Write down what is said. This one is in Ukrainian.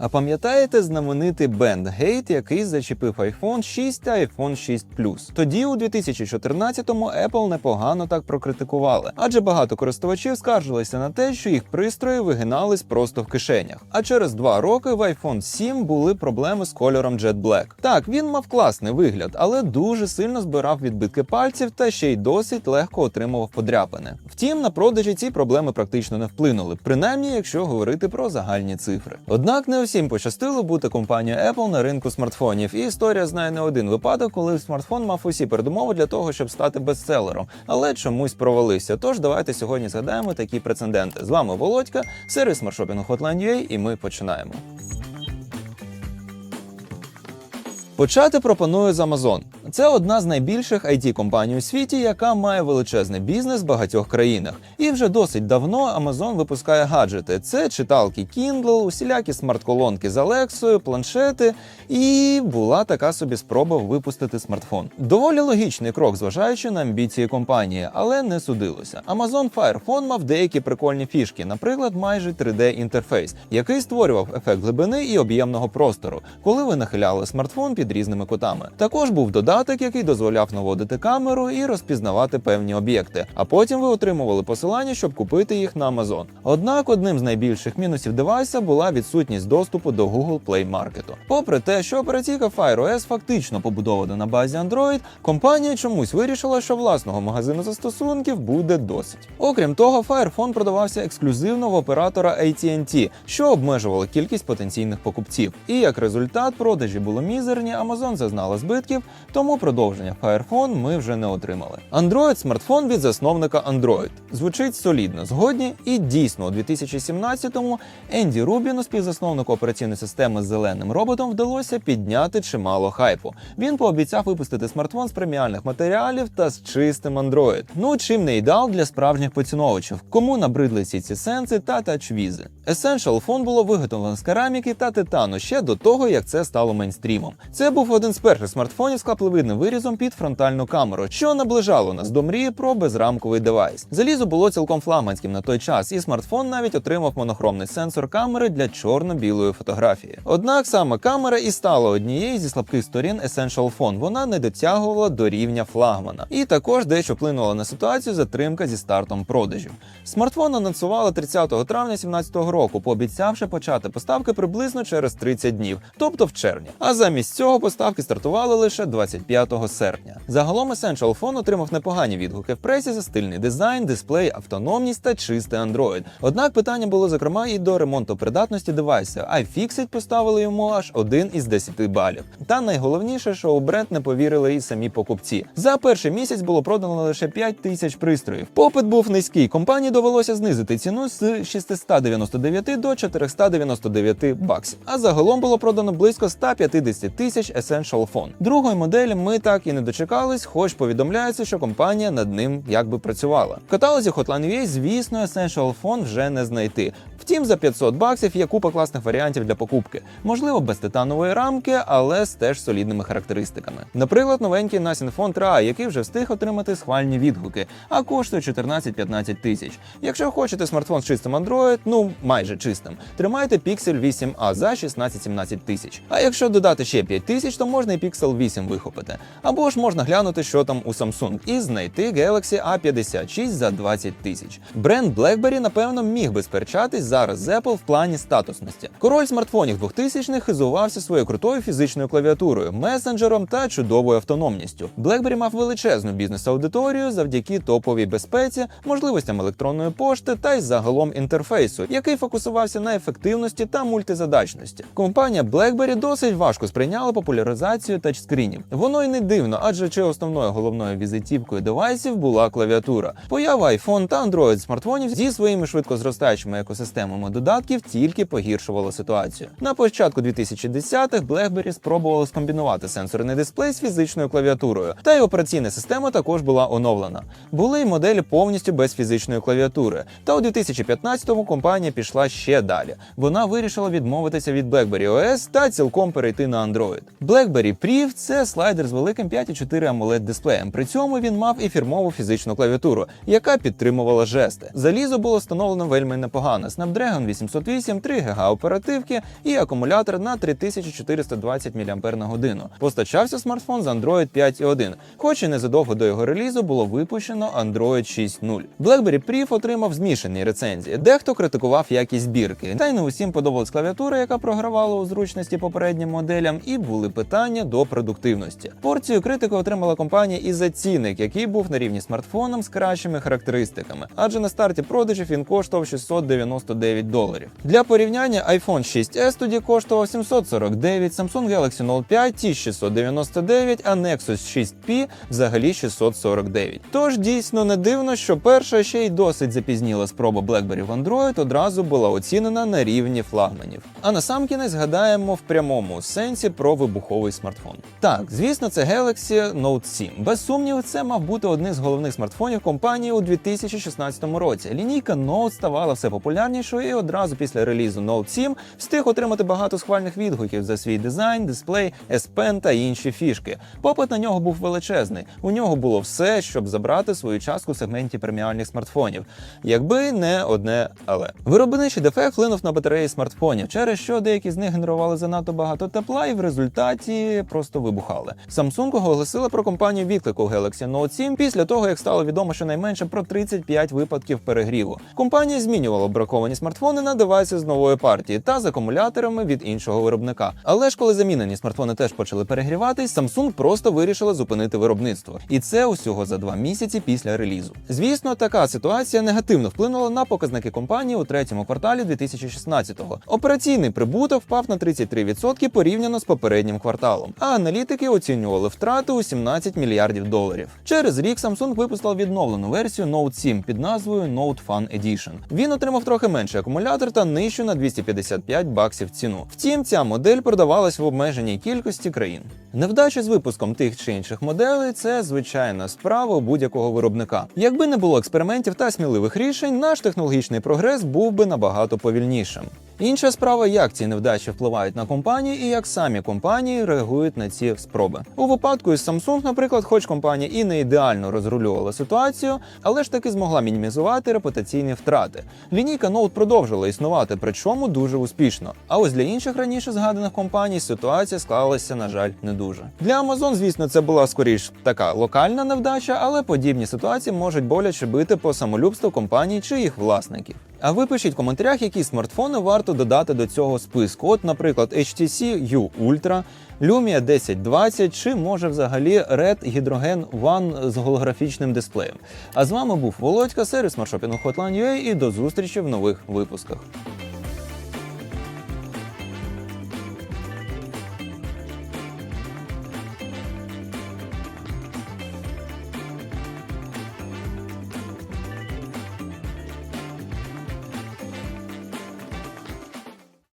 А пам'ятаєте знаменитий Bandgate, який зачепив iPhone 6 та iPhone 6 Plus? Тоді, у 2014-му, Apple непогано так прокритикували, адже багато користувачів скаржилися на те, що їх пристрої вигинались просто в кишенях. А через два роки в iPhone 7 були проблеми з кольором Jet Black. Так, він мав класний вигляд, але дуже сильно збирав відбитки пальців та ще й досить легко отримував подряпини. Втім, на продажі ці проблеми практично не вплинули, принаймні, якщо говорити про загальні цифри. Однак не усім пощастило бути компанія Apple на ринку смартфонів, і історія знає не один випадок, коли смартфон мав усі передумови для того, щоб стати бестселером, але чомусь провалився. Тож давайте сьогодні згадаємо такі прецеденти. З вами Володька, сервіс маршопінгу Hotline.ua, і ми починаємо. Почати пропоную з Amazon. Це одна з найбільших it компаній у світі, яка має величезний бізнес в багатьох країнах. І вже досить давно Amazon випускає гаджети. Це читалки Kindle, усілякі смарт-колонки з Алексою, планшети. І була така собі спроба випустити смартфон. Доволі логічний крок, зважаючи на амбіції компанії, але не судилося. Amazon Fire Phone мав деякі прикольні фішки, наприклад, майже 3D-інтерфейс, який створював ефект глибини і об'ємного простору, коли ви нахиляли смартфон під різними кутами. Також був додаток, який дозволяв наводити камеру і розпізнавати певні об'єкти. А потім ви отримували посилання, щоб купити їх на Amazon. Однак одним з найбільших мінусів девайса була відсутність доступу до Google Play Market. Попри те, що операційка Fire OS фактично побудована на базі Android, компанія чомусь вирішила, що власного магазину застосунків буде досить. Окрім того, Fire Phone продавався ексклюзивно в оператора AT&T, що обмежувало кількість потенційних покупців. І як результат, продажі були мізерні, Amazon зазнала збитків, тому продовження Fire Phone ми вже не отримали. Android смартфон від засновника Android. Звучить солідно згодні, і дійсно у 2017-му Енді Рубіну, співзасновнику операційної системи з зеленим роботом, вдалося підняти чимало хайпу. Він пообіцяв випустити смартфон з преміальних матеріалів та з чистим Android. Ну чим не ідеал для справжніх поціновувачів, кому набридли всі ці сенси та тачвізи. Essential Phone було виготовлено з кераміки та титану ще до того, як це стало мейнстрімом. Це був один з перших смартфонів з каплевидним вирізом під фронтальну камеру, що наближало нас до мрії про безрамковий девайс. Залізо було цілком флагманським на той час, і смартфон навіть отримав монохромний сенсор камери для чорно-білої фотографії. Однак саме камера і стала однією зі слабких сторін Essential Phone. Вона не дотягувала до рівня флагмана, і також дещо вплинула на ситуацію затримка зі стартом продажів. Смартфон анонсували 30 травня 2017 року, пообіцявши почати поставки приблизно через 30 днів, тобто в червні. А замість цього поставки стартували лише 25 серпня. Загалом Essential Phone отримав непогані відгуки в пресі за стильний дизайн, дисплей, автономність та чистий Android. Однак питання було зокрема і до ремонту придатності девайса. iFixit поставили йому аж один із 10 балів. Та найголовніше, що у бренд не повірили і самі покупці. За перший місяць було продано лише 5 тисяч пристроїв. Попит був низький. Компанії довелося знизити ціну з 699 до 499 баксів. А загалом було продано близько 150 тисяч Essential Phone. Другої моделі ми так і не дочекались, хоч повідомляється, що компанія над ним якби працювала. В каталозі Hotline.ua, звісно, Essential Phone вже не знайти. Втім, за 500 баксів є купа класних варіантів для покупки. Можливо, без титанової рамки, але з теж солідними характеристиками. Наприклад, новенький Nothing Phone 3A, який вже встиг отримати схвальні відгуки, а коштує 14-15 тисяч. Якщо хочете смартфон з чистим Android, ну майже чистим, тримайте Pixel 8a за 16-17 тисяч. А якщо додати ще 5 тисяч, то можна і Pixel 8 вихопити. Або ж можна глянути, що там у Samsung, і знайти Galaxy A56 за 20 тисяч. Бренд BlackBerry, напевно, міг би сперечатись зараз з Apple в плані статусності. Король смартфонів 2000-х хизувався своєю крутою фізичною клавіатурою, месенджером та чудовою автономністю. BlackBerry мав величезну бізнес-аудиторію завдяки топовій безпеці, можливостям електронної пошти та й загалом інтерфейсу, який фокусувався на ефективності та мультизадачності. Компанія BlackBerry досить важко сприйняла популяризацію тачскрінів. Воно й не дивно, адже чи основною головною візитівкою девайсів була клавіатура. Поява iPhone та Android смартфонів зі своїми швидко зростаючими екосистемами додатків тільки погіршувала ситуацію. На початку 2010-х BlackBerry спробували скомбінувати сенсорний дисплей з фізичною клавіатурою, та й операційна система також була оновлена. Були й моделі повністю без фізичної клавіатури. Та у 2015-му компанія пішла ще далі. Вона вирішила відмовитися від BlackBerry OS та цілком перейти на Android. BlackBerry Priv – це слайдер з великим 5,4 AMOLED дисплеєм. При цьому він мав і фірмову фізичну клавіатуру, яка підтримувала жести. Залізо було встановлено вельми непогано, Snapdragon 808, 3 ГБ оперативки і акумулятор на 3420 мАч. Постачався смартфон з Android 5.1, хоч і незадовго до його релізу було випущено Android 6.0. BlackBerry Priv отримав змішані рецензії. Дехто критикував якість збірки, та й не усім подобалась клавіатура, яка програвала у зручності попереднім моделям, і були питання до продуктивності. Порцію критики отримала компанія і за цінник, який був на рівні смартфоном з кращими характеристиками, адже на старті продажів він коштував 699 доларів. Для порівняння iPhone 6s тоді коштував 749, Samsung Galaxy Note 5 1699, а Nexus 6P взагалі 649. Тож дійсно не дивно, що перша ще й досить запізніла спроба BlackBerry в Android одразу була оцінена на рівні флагманів. А на сам кінець згадаємо в прямому сенсі про вибуховий смартфон. Так, звісно, це Galaxy Note 7. Без сумніву, це мав бути одним з головних смартфонів компанії у 2016 році. Лінійка Note ставала все популярнішою і одразу після релізу Note 7 встиг отримати багато схвальних відгуків за свій дизайн, дисплей, S Pen та інші фішки. Попит на нього був величезний. У нього було все, щоб забрати свою частку в сегменті преміальних смартфонів. Якби не одне але виробничий дефект вплинув на батареї смартфонів, через що деякі з них генерували занадто багато тепла і в результаті просто вибухали. Samsung оголосила про компанію відклику Galaxy Note 7 після того, як стало відомо щонайменше про 35 випадків перегріву. Компанія змінювала браковані смартфони на девайси з нової партії та з акумуляторами від іншого виробника. Але ж коли замінені смартфони теж почали перегріватись, Samsung просто вирішила зупинити виробництво. І це усього за два місяці після релізу. Звісно, така ситуація негативно вплинула на показники компанії у третьому кварталі 2016-го. Операційний прибуток впав на 33% порівняно з попереднім кварталом. А аналітики оцінювали втрати у 17 мільярдів доларів. Через рік Samsung випустила відновлену версію Note 7 під назвою Note Fun Edition. Він отримав трохи менший акумулятор та нижчу на 255 баксів ціну. Втім, ця модель продавалась в обмеженій кількості країн. Невдача з випуском тих чи інших моделей це звичайна справа будь-якого виробника. Якби не було експериментів та сміливих рішень, наш технологічний прогрес був би набагато повільнішим. Інша справа, як ці невдачі впливають на компанії і як самі компанії реагують на ці спроби. У випадку із Samsung, наприклад, хоч компанія і не ідеально розрулювала ситуацію, але ж таки змогла мінімізувати репутаційні втрати. Лінійка Note продовжила існувати, причому дуже успішно. А ось для інших раніше згаданих компаній ситуація склалася, на жаль, не дуже. Для Amazon, звісно, це була скоріш така локальна невдача, але подібні ситуації можуть боляче бити по самолюбству компаній чи їх власників. А ви пишіть в коментарях, які смартфони варто додати до цього списку. От, наприклад, HTC U Ultra, Lumia 1020 чи може взагалі Red Hydrogen One з голографічним дисплеєм. А з вами був Володька, сервіс маршопінгу Hotline.ua і до зустрічі в нових випусках.